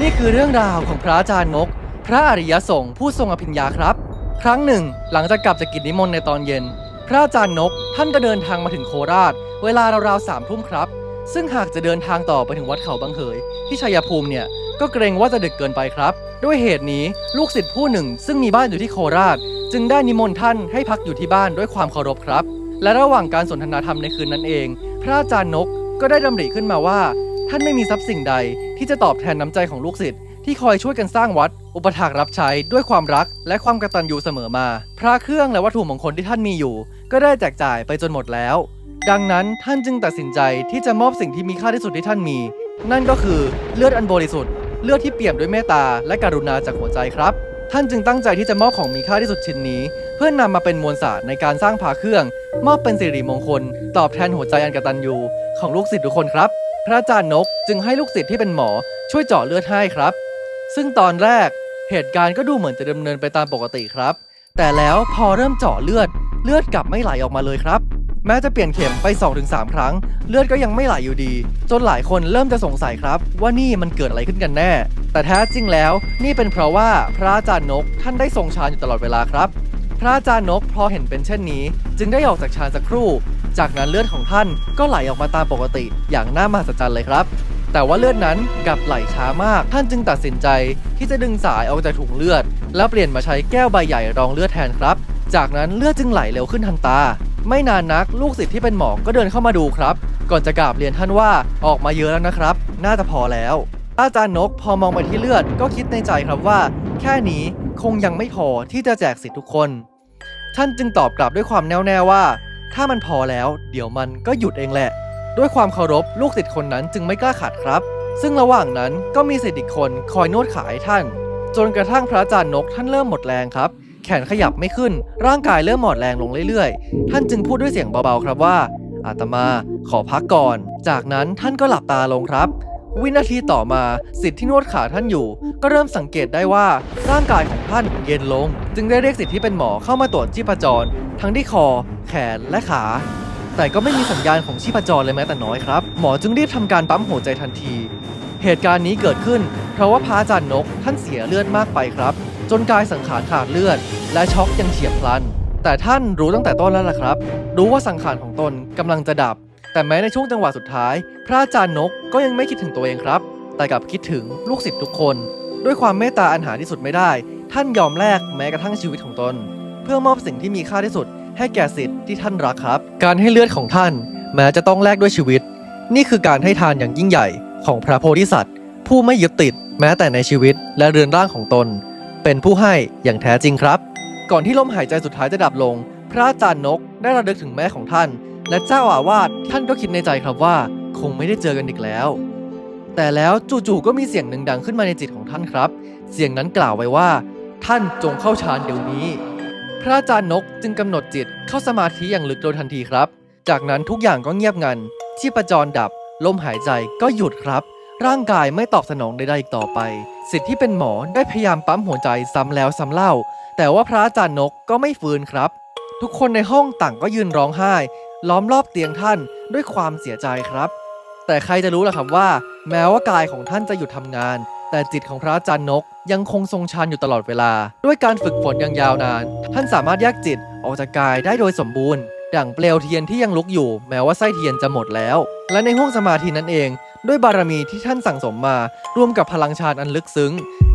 นี่คือเรื่องราวของพระอาจารย์นก พระอริยสงฆ์ผู้ทรงอภิญญาครับ ครั้งหนึ่ง หลังจากกลับจากกิจนิมนต์ในตอนเย็น พระอาจารย์นกท่านก็เดินทางมาถึงโคราช เวลาราวๆสามทุ่มครับ ซึ่งหากจะเดินทางต่อไปถึงวัดเขาบางเหยที่ชัยภูมิเนี่ยก็เกรงว่าจะดึกเกินไปครับ ด้วยเหตุนี้ลูกศิษย์ผู้หนึ่ง ซึ่งมีบ้านอยู่ที่โคราช จึงได้นิมนต์ท่านให้พักอยู่ที่บ้านด้วยความเคารพครับ และระหว่างการสนทนาธรรมในคืนนั้นเอง พระอาจารย์นกก็ได้ดำริขึ้นมาว่า ท่านไม่มีทรัพย์สิ่งใดที่จะตอบแทนน้ำใจของลูกศิษย์ที่คอยช่วยกันสร้างวัด อุปถากรับใช้ด้วยความรักและความกตัญญูเสมอมา พระเครื่องและวัตถุมงคลที่ท่านมีอยู่ ก็ได้แจกจ่ายไปจนหมดแล้ว ดังนั้นท่านจึงตัดสินใจที่จะมอบสิ่งที่มีค่าที่สุดที่ท่านมี นั่นก็คือเลือดอันบริสุทธิ์เลือดที่เปี่ยมด้วยเมตตาและกรุณาจากหัวใจครับ ท่านจึงตั้งใจที่จะมอบของมีค่าที่สุดชิ้นนี้ เพื่อนำมาเป็นมวลสารในการสร้างพาเครื่อง มอบเป็นสิริมงคล ตอบแทนหัวใจอันกตัญญูของลูกศิษย์ทุกคนครับ พระอาจารย์นกจึงให้ลูกศิษย์ที่เป็นหมอช่วยเจาะเลือดให้ครับ ซึ่งตอนแรกเหตุการณ์ก็ดูเหมือนจะดำเนินไปตามปกติครับ แต่แล้วพอเริ่มเจาะเลือด เลือดกลับไม่ไหลออกมาเลยครับ แม้จะเปลี่ยนเข็มไป 2-3 ครั้ง เลือดก็ยังไม่ไหลอยู่ดี จนหลายคนเริ่มจะสงสัยครับ ว่านี่มันเกิดอะไรขึ้นกันแน่ แต่แท้จริงแล้ว นี่เป็นเพราะว่าพระอาจารย์นกท่านได้ทรงฌานอยู่ตลอดเวลาครับ พระอาจารย์นกพอเห็นเป็นเช่นนี้ จึงได้ออกจากฌานสักครู่ จากนั้นเลือดของท่านก็ไหลออกมาตามปกติอย่างน่ามหัศจรรย์เลยครับ แต่ว่าเลือดนั้นกลับไหลช้ามาก ท่านจึงตัดสินใจที่จะดึงสายออกจากถุงเลือด แล้วเปลี่ยนมาใช้แก้วใบใหญ่รองเลือดแทนครับ จากนั้นเลือดจึงไหลเร็วขึ้นทันตา ไม่นานนักลูกศิษย์ที่เป็นหมอก็เดินเข้ามาดูครับ ก่อนจะกราบเรียนท่านว่าออกมาเยอะแล้วนะครับ น่าจะพอแล้วอาจารย์นกพอมองไปที่เลือดก็คิดในใจครับว่า แค่นี้คงยังไม่พอที่จะแจกสิทธิ์ทุกคน ท่านจึงตอบกลับด้วยความแน่วแน่ว่า ถ้ามันพอแล้ว เดี๋ยวมันก็หยุดเองแหละ ด้วยความเคารพลูกศิษย์คนนั้นจึงไม่กล้าขัดครับ ซึ่งระหว่างนั้นก็มีศิษย์อีกคนคอยนวดขาให้ท่าน จนกระทั่งพระอาจารย์นกท่านเริ่มหมดแรงครับ แขนขยับไม่ขึ้น ร่างกายเริ่มหมดแรงลงเรื่อยๆ ท่านจึงพูดด้วยเสียงเบาๆครับว่าอาตมาขอพักก่อน จากนั้นท่านก็หลับตาลงครับ วินาทีต่อมาสิทธิ์ที่นวดขาท่านอยู่ ก็เริ่มสังเกตได้ว่าร่างกายของท่านเย็นลง จึงได้เรียกสิทธิ์ที่เป็นหมอเข้ามาตรวจชีพจร ทั้งที่คอ แขนและขา แต่ก็ไม่มีสัญญาณของชีพจรเลยแม้แต่น้อยครับ หมอจึงรีบทำการปั๊มหัวใจทันที เหตุการณ์นี้เกิดขึ้น เพราะว่าพระอาจารย์นกท่านเสียเลือดมากไปครับ จนกายสังขารขาดเลือด และช็อกยังเฉียบพลัน แต่ท่านรู้ตั้งแต่ต้นแล้วล่ะครับ รู้ว่าสังขารของตนกำลังจะดับ แต่แม้ในช่วงจังหวะสุดท้าย พระอาจารย์นกก็ยังไม่คิดถึงตัวเองครับ แต่กลับคิดถึงลูกศิษย์ทุกคน ด้วยความเมตตาอันหาที่สุดไม่ได้ ท่านยอมแลกแม้กระทั่งชีวิตของตน เพื่อมอบสิ่งที่มีค่าที่สุด ให้แก่ศิษย์ที่ท่านรักครับ การให้เลือดของท่าน แม้จะต้องแลกด้วยชีวิต นี่คือการให้ทานอย่างยิ่งใหญ่ของพระโพธิสัตว์ ผู้ไม่ยึดติด แม้แต่ในชีวิตและเรือนร่างของตน เป็นผู้ให้อย่างแท้จริงครับ ก่อนที่ลมหายใจสุดท้ายจะดับลง พระอาจารย์นกได้ระลึกถึงแม่ของท่าน และเจ้าอาวาสท่านก็คิดในใจครับว่า คงไม่ได้เจอกันอีกแล้ว แต่แล้วจู่ๆก็มีเสียงหนึ่งดังขึ้นมาในจิตของท่านครับ เสียงนั้นกล่าวไว้ว่า ท่านจงเข้าฌานเดี๋ยวนี้ พระอาจารย์นกจึงกำหนดจิตเข้าสมาธิอย่างลึกโดยทันทีครับ จากนั้นทุกอย่างก็เงียบงันชีพจรดับ ลมหายใจก็หยุดครับ ร่างกายไม่ตอบสนองใดๆอีกต่อไป สิทธิ์ที่เป็นหมอได้พยายามปั๊มหัวใจซ้ำแล้วซ้ำเล่า แต่ว่าพระอาจารย์นกก็ไม่ฟื้นครับ ทุกคนในห้องต่างก็ยืนร้องไห้ ล้อมรอบเตียงท่านด้วยความเสียใจครับ แต่ใครจะรู้ล่ะครับว่า แม้ว่ากายของท่านจะหยุดทำงาน แต่จิตของพระอาจารย์นกยังคงทรงฌานอยู่ตลอดเวลา ด้วยการฝึกฝนอย่างยาวนาน ท่านสามารถแยกจิตออกจากกายได้โดยสมบูรณ์ดั่งเปลวเทียนที่ยังลุกอยู่ แม้ว่าไส้เทียนจะหมดแล้ว และในห้วงสมาธินั้นเอง ด้วยบารมีที่ท่านสั่งสมมารวมกับพลังฌานอันลึกซึ้ง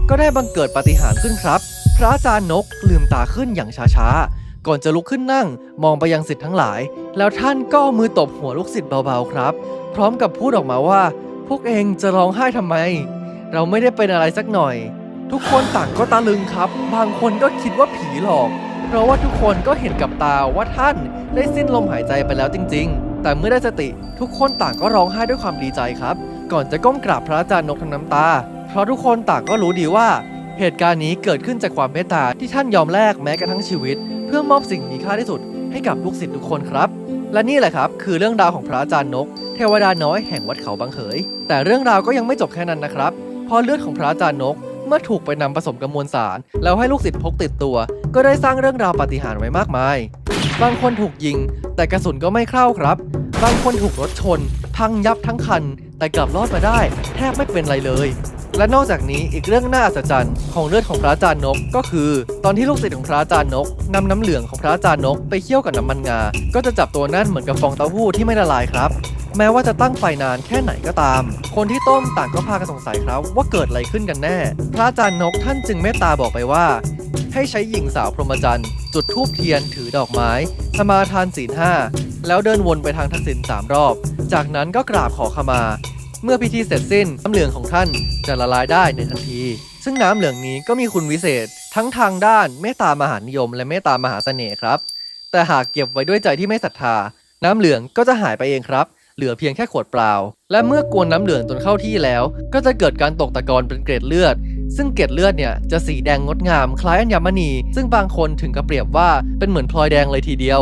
ก็ได้บังเกิดปาฏิหาริย์ขึ้นครับ พระอาจารย์นกลืมตาขึ้นอย่างช้าๆ ก่อนจะลุกขึ้นนั่งมองไปยังศิษย์ทั้งหลาย แล้วท่านก็มือตบหัวลูกศิษย์เบาๆครับ พร้อมกับพูดออกมาว่า พวกเองจะร้องไห้ทำไม เราไม่ได้เป็นอะไรสักหน่อย ทุกคนต่างก็ตะลึงครับ บางคนก็คิดว่าผีหลอก เพราะว่าทุกคนก็เห็นกับตาว่าท่านได้สิ้นลมหายใจไปแล้วจริง ๆ แต่เมื่อได้สติทุกคนต่างก็ร้องไห้ด้วยความดีใจครับ ก่อนจะก้มกราบพระอาจารย์นกทั้งน้ำตา เพราะทุกคนต่างก็รู้ดีว่าเหตุการณ์นี้เกิดขึ้นจากความเมตตาที่ท่านยอมแลกแม้กระทั่งชีวิต เพื่อมอบสิ่งมีค่าที่สุดให้กับลูกศิษย์ทุกคนครับ และนี่แหละครับ คือเรื่องราวของพระอาจารย์นก เทวดาน้อยแห่งวัดเขาบางเขย แต่เรื่องราวก็ยังไม่จบแค่นั้นนะครับพราะเลือดของพระอาจารย์นกเมื่อถูกไปนำผสมกับมวลสาร แล้วให้ลูกศิษย์พกติดตัว ก็ได้สร้างเรื่องราวปาฏิหาริย์ไว้มากมาย บางคนถูกยิง แต่กระสุนก็ไม่เข้าครับ บางคนถูกรถชน พังยับทั้งคัน แต่กลับรอดมาได้ แทบไม่เป็นไรเลย และนอกจากนี้อีกเรื่องน่าอัศจรรย์ของเลือดของพระอาจารย์นก ก็คือ ตอนที่ลูกศิษย์ของพระอาจารย์นกนำน้ำเหลืองของพระอาจารย์นกไปเคี่ยวกับน้ำมันงา ก็จะจับตัวนั่นเหมือนกับฟองเต้าหู้ที่ไม่ละลายครับ แม้ว่าจะตั้งไฟนานแค่ไหนก็ตาม คนที่ต้มต่างก็พากันสงสัยครับ ว่าเกิดอะไรขึ้นกันแน่ พระอาจารย์นกท่านจึงเมตตาบอกไปว่า ให้ใช้หญิงสาวพรหมจรรย์ จุดธูปเทียนถือดอกไม้ สมาทานศีลห้าแล้วเดินวนไปทางทักษิณสามรอบ จากนั้นก็กราบขอขมา เมื่อพิธีเสร็จสิ้นน้ำเหลืองของท่านจะละลายได้ในทันที ซึ่งน้ำเหลืองนี้ก็มีคุณวิเศษทั้งทางด้านเมตตามหานิยม และเมตตามหาเสน่ห์ครับ แต่หากเก็บไว้ด้วยใจที่ไม่ศรัทธา น้ำเหลืองก็จะหายไปเองครับ เหลือเพียงแค่ขวดเปล่า และเมื่อกวนน้ำเหลืองจนเข้าที่แล้ว ก็จะเกิดการตกตะกอนเป็นเกล็ดเลือด ซึ่งเกล็ดเลือดเนี่ยจะสีแดงงดงามคล้ายอัญมณี ซึ่งบางคนถึงกับเปรียบว่าเป็นเหมือนพลอยแดงเลยทีเดียว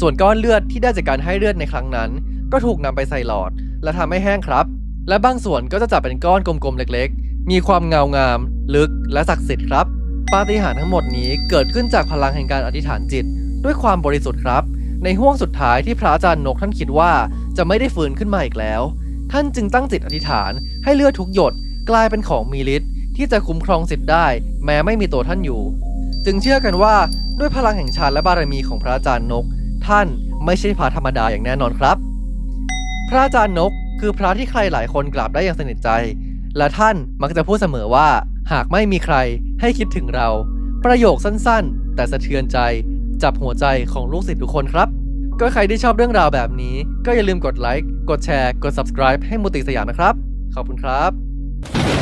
ส่วนก้อนเลือดที่ได้จากการให้เลือดในครั้งนั้น ก็ถูกนำไปใส่หลอด และทำให้แห้งครับ และบางส่วนก็จะจับเป็นก้อนกลมๆเล็กๆ มีความเงางาม ลึกและศักดิ์สิทธิ์ครับปาฏิหาริย์ทั้งหมดนี้เกิดขึ้นจากพลังแห่งการอธิษฐานจิต ด้วยความบริสุทธิ์ครับ ในห่วงสุดท้ายที่พระอาจารย์นกท่านคิดว่าจะไม่ได้ฟื้นขึ้นมาอีกแล้ว ท่านจึงตั้งจิตอธิษฐานให้เลือดทุกหยดกลายเป็นของมีฤทธิ์ที่จะคุ้มครองสิทธิ์ได้ แม้ไม่มีตัวท่านอยู่ จึงเชื่อกันว่าด้วยพลังแห่งฌานและบารมีของพระอาจารย์นก ท่านไม่ใช่พระธรรมดาอย่างแน่นอนครับ พระอาจารย์นก คือพระที่ใครหลายคนกราบได้อย่างสนิทใจ และท่านมักจะพูดเสมอว่า หากไม่มีใครให้คิดถึงเรา ประโยคสั้นๆ แต่สะเทือนใจ จับหัวใจของลูกศิษย์ทุกคนครับ ก็ใครที่ชอบเรื่องราวแบบนี้ ก็อย่าลืมกดไลค์กดแชร์ กด subscribe ให้มูติสยามนะครับ ขอบคุณครับ